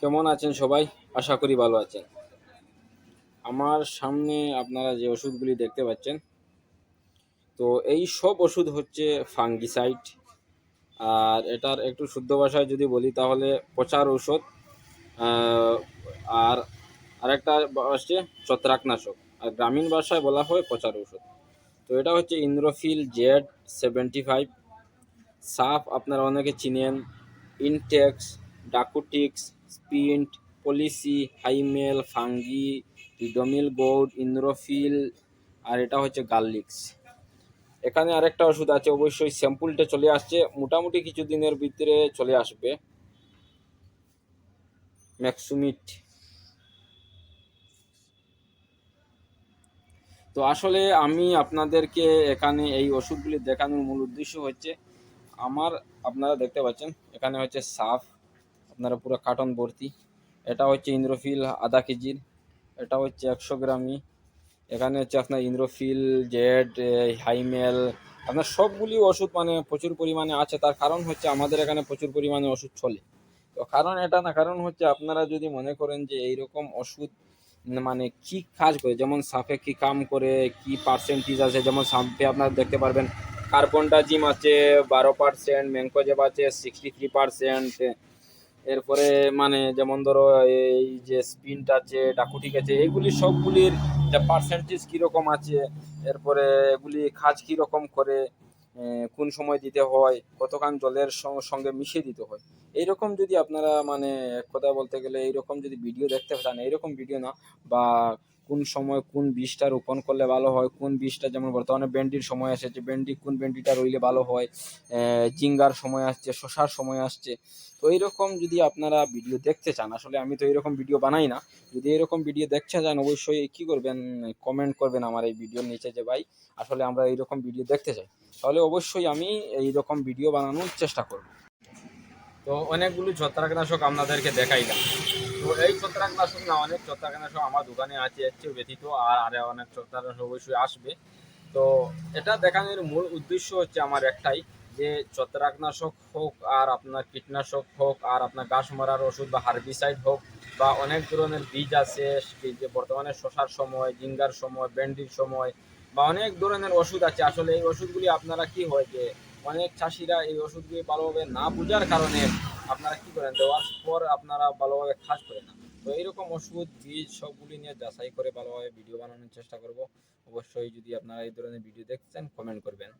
কেমন আছেন সবাই? আশা করি ভালো আছেন। আমার সামনে আপনারা যে ওষুধগুলি দেখতে পাচ্ছেন, তো এই সব ওষুধ হচ্ছে ফাঙ্গিসাইড। আর এটার একটু শুদ্ধ ভাষায় যদি বলি, তাহলে পচার ঔষধ আর আরেকটা হচ্ছে ছত্রাকনাশক। আর গ্রামীণ ভাষায় বলা হয় পচার ঔষধ। তো এটা হচ্ছে ইন্দ্রফিল জেড সেভেন্টি ফাইভ। সাফ আপনারা অনেকে চিনেন, ইনটেক্স, ডাকুটিক্স স্পিন্ট পলিসি, হাইমেল, ফাঙ্গি রিডোমিল গোড ইন্দ্রোফিল, আর এটা হচ্ছে গার্লিক্স। এখানে আরেকটা ওষুধ আছে, অবশ্যই স্যাম্পুলটা চলে আসছে, মোটামুটি কিছু দিনের ভিতরে চলে আসবে। ম্যাক্সুমিট। তো আসলে আমি আপনাদেরকে এখানে এই ওষুধগুলি দেখানোর মূল উদ্দেশ্য হচ্ছে, আমার আপনারা দেখতে পাচ্ছেন, এখানে হচ্ছে সাফ আপনারা পুরো কার্টন ভর্তি। এটা হচ্ছে ইন্দ্রফিল আধা কেজির এটা হচ্ছে একশো গ্রামই। এখানে হচ্ছে আপনার ইন্দ্রফিল, জেড হাইমেল, আপনার সবগুলি ওষুধ মানে প্রচুর পরিমাণে আছে। তার কারণ হচ্ছে আমাদের এখানে প্রচুর পরিমাণে ওষুধ চলে। তো কারণ এটা না, কারণ হচ্ছে আপনারা যদি মনে করেন যে এইরকম ওষুধ মানে কি কাজ করে, যেমন সাফে কি কাম করে, কি পার্সেন্টেজ আছে, যেমন সাফে আপনারা দেখতে পারবেন কার্বনডাজিম আছে, বারো পার্সেন্ট ম্যাংকোজেব আছে সিক্সটি থ্রি পার্সেন্ট এরপরে মানে যেমন ধরো এই যে স্পিনট আছে ডাকুটিক আছে, এগুলি সবগুলির যে পার্সেন্টেজ কীরকম আছে, এরপরে এগুলি খাজ কীরকম করে কোন সময় দিতে হয়, কতখান জলের সঙ্গে মিশিয়ে দিতে হয়। এইরকম যদি আপনারা মানে কথা বলতে গেলে এইরকম যদি ভিডিও দেখতে চান, এইরকম ভিডিও না, বা কোন সময় কোন বীজটা রোপণ করলে ভালো হয়, কোন বীজটা যেমন বর্তমানে ভেন্ডির সময় এসেছে ভেন্ডি কোন ভেন্ডিটা রইলে ভালো হয় জিঙ্গার সময় আসছে শশার সময় আসছে, তো এইরকম যদি আপনারা ভিডিও দেখতে চান, আসলে আমি তো এইরকম ভিডিও বানাই না, যদি এরকম ভিডিও দেখতে চান, অবশ্যই কি করবেন কমেন্ট করবেন আমার এই ভিডিওর নিচে যে ভাই, আসলে আমরা এইরকম ভিডিও দেখতে চাই। তাহলে অবশ্যই আমি এইরকম ভিডিও বানানোর চেষ্টা করব। তো অনেকগুলো ছত্রাকনাশক আপনাদেরকে দেখাইলাম তো এই ছত্রাকনাশক না, অনেক ছত্রাকনাশক আমার দোকানে আছে, এর চেয়েও ব্যতীত আর আরে অনেক ছত্রাকনাশক অবশ্যই আসবে। তো এটা দেখানোর মূল উদ্দেশ্য হচ্ছে আমার একটাই, যে ছত্রাকনাশক হোক, আর আপনার কীটনাশক হোক, আর আপনার গাছ মারার ওষুধ বা হার্বিসাইড হোক, বা অনেক ধরনের বীজ আছে যে বর্তমানে শশার সময়, জিঙ্গার সময়, ভেন্ডির সময় বা অনেক ধরনের ওষুধ আছে। আসলে এই ওষুধগুলি আপনারা কি হয় যে, অনেক চাষিরা এই ওষুধগুলি ভালোভাবে না বোঝার কারণে আপনারা কি করেন, দেওয়ার পর আপনারা ভালোভাবে কাজ করে না। তো এইরকম ওষুধ, বীজ সবগুলি নিয়ে যাচাই করে ভালোভাবে ভিডিও বানানোর চেষ্টা করব। অবশ্যই যদি আপনারা এই ধরনের ভিডিও দেখছেন কমেন্ট করবেন।